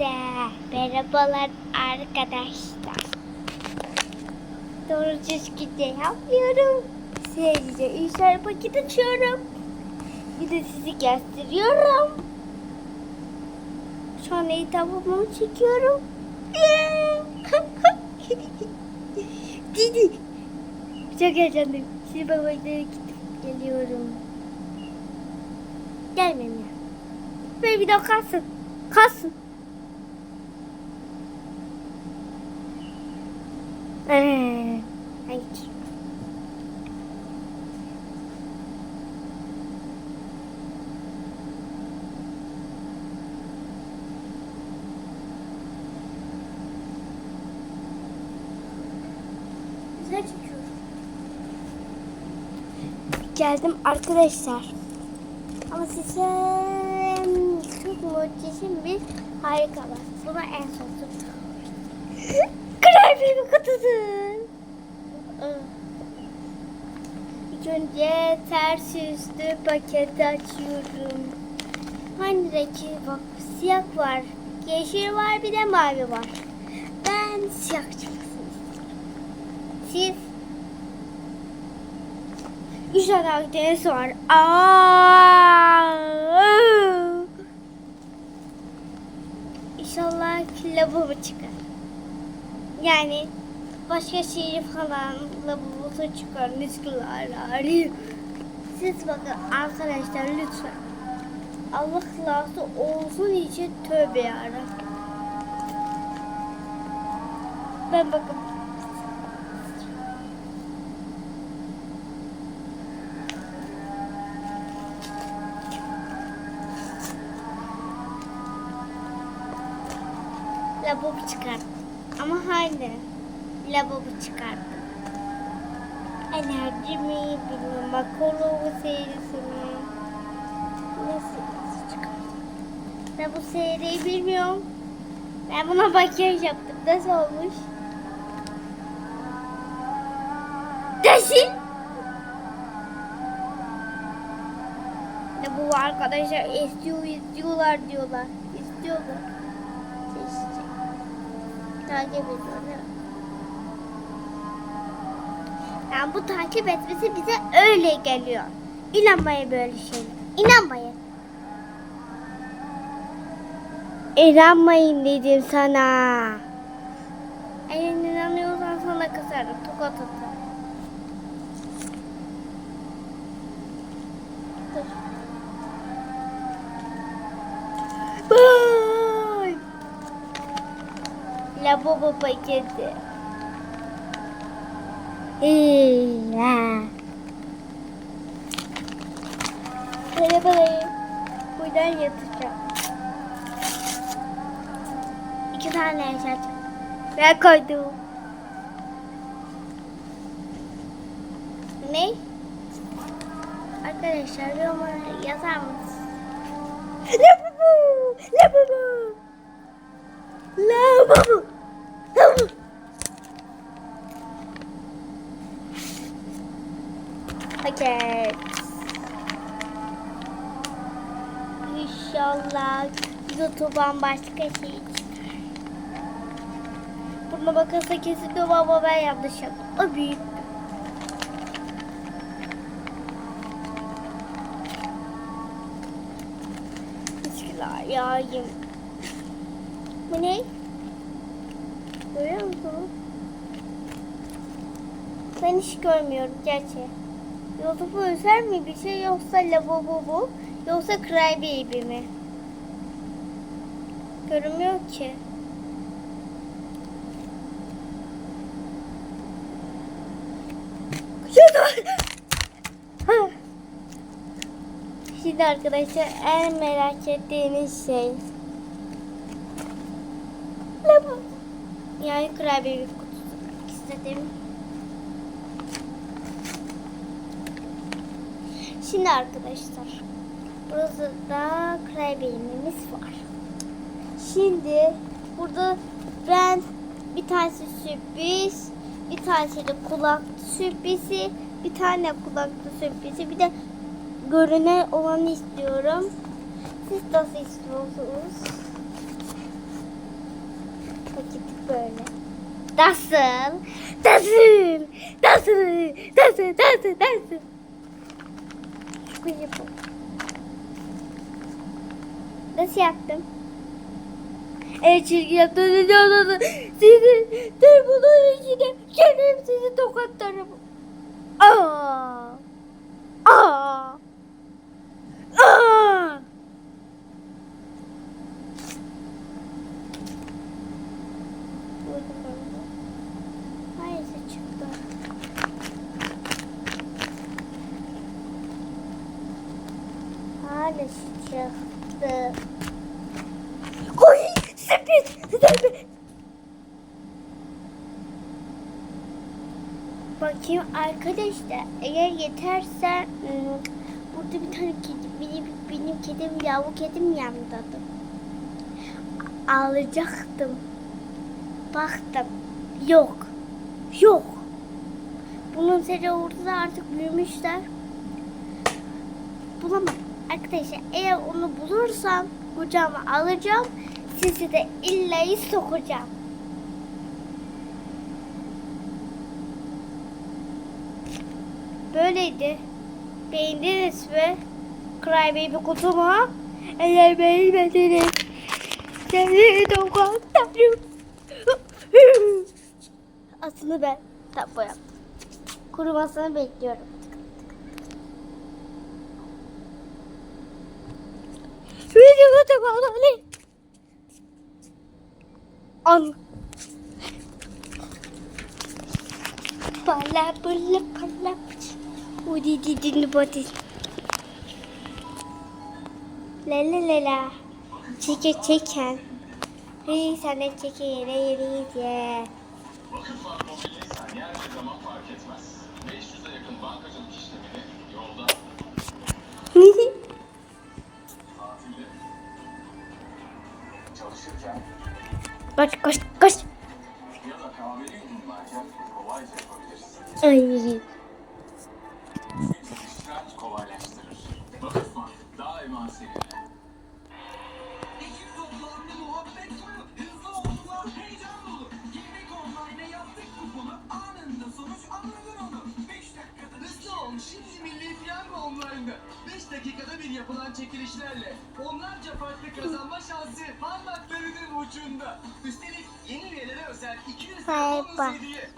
Merhabalar arkadaşlar. Doğru düzgün de yapmıyorum. Sadece işler paket açıyorum. Bir de sizi gösteriyorum. Sonra etabımı çekiyorum. Didi. Çok heyecanlıyım. Şimdi babamlara gidip geliyorum. Gelmem ya. Böyle video kalsın. Kalsın. Ee, hayır. Güzel çekiyorum. Geldim arkadaşlar. Ama size çok muhteşem bir harika var. Buna en son. Kraliçemin kutusu. İlk önce ters üstü paketi açıyorum. Hani rengi bak siyah var, yeşil var bir de mavi var. Ben siyah çıksın. Siz Üç tane akdeniz var. İnşallah lavabo çıkar. Yani başka şehir falan lavabosu çıkar. Müskülerler. Siz bakın arkadaşlar lütfen. Allah rızası olsun için tövbe yarabbim. Ben bakın lavabo çıkarttım. Ama hala lavabo çıkarttım. Enerji mi bilmiyorum. Makolova serisi mi? Nasıl, çıkarttım? Ben bu seriyi bilmiyorum. Ben buna makyaj yaptım. Nasıl olmuş? Nasıl? Ya bu arkadaşlar istiyor, istiyorlar diyorlar. İstiyorlar. Takip ediyor değil mi? Yani bu takip etmesi bize öyle geliyor. İnanmayın böyle şeylere. İnanmayın. İnanmayın dedim sana. Eğer inanıyorsan sana kısarım. Tokat atarım. Lavabo paketi. Merhabalar. Buradan yatacağım. İki tane yaşayacağım. Ben koydum. Ne? Arkadaşlar yorumlara yazar mısınız? Lavabo! Lavabo! Lavabo! İnşallah YouTube'dan başka şey. Buna bakılsa kesin de baba ben yanlış yaptım. O büyük. Teşekkürler yağayım. Bu ne? Görüyor musun? Ben hiç görmüyorum gerçi. YouTube özel mi bir şey yoksa lavabo bu yoksa Cry Baby mi? Görünmüyor ki. Şimdi arkadaşlar en merak ettiğiniz şey lavabo. Yani Cry Baby kutusu istedim. Şimdi arkadaşlar burada da karabiberimiz var. Şimdi burada ben bir tanesi sürpriz, bir tanesi de kulaklı sürprizi, bir tane kulaklı sürprizi, bir de görünen olanı istiyorum. Siz nasıl istiyorsunuz? böyle. Nasıl? Nasıl? Nasıl? Nasıl? Nasıl? Nasıl? Şunu yapalım. Nasıl yaptım? Evet çirkin yaptım. Sizi telefonun içine kendim sizi tokatlarım. Aa! Aa! Aa! Hayır çıktı. Hala çıktı. Oy! Sepet! Bakayım arkadaşlar eğer yeterse ıı, burada bir tane kedi benim, benim kedim yavru kedim yandadı. Alacaktım. Baktım. Yok. Yok. Bunun seri orada artık büyümüşler. Bulamadım. Arkadaşlar eğer onu bulursam kucağıma alacağım. Sizi de illayı sokacağım. Böyleydi. Beğendiniz mi? Crybaby kutuma. Eğer beğenmediniz. Seni tokatlarım. Aslında ben tablo yaptım. Kurumasını bekliyorum. Video kutuma An. Pala pala pala. Udi di di di bodi. La la la la. Çeke çeken. Hey sana çeke yere yere ye. Vakıf Mobilya saniye her zaman fark etmez. 500'e yakın bankacılık işlemini koş koş koş. Ay. Dakikada bir yapılan çekilişlerle onlarca farklı kazanma şansı parmaklarının ucunda. Üstelik yeni üyelere özel 200 lira hediye.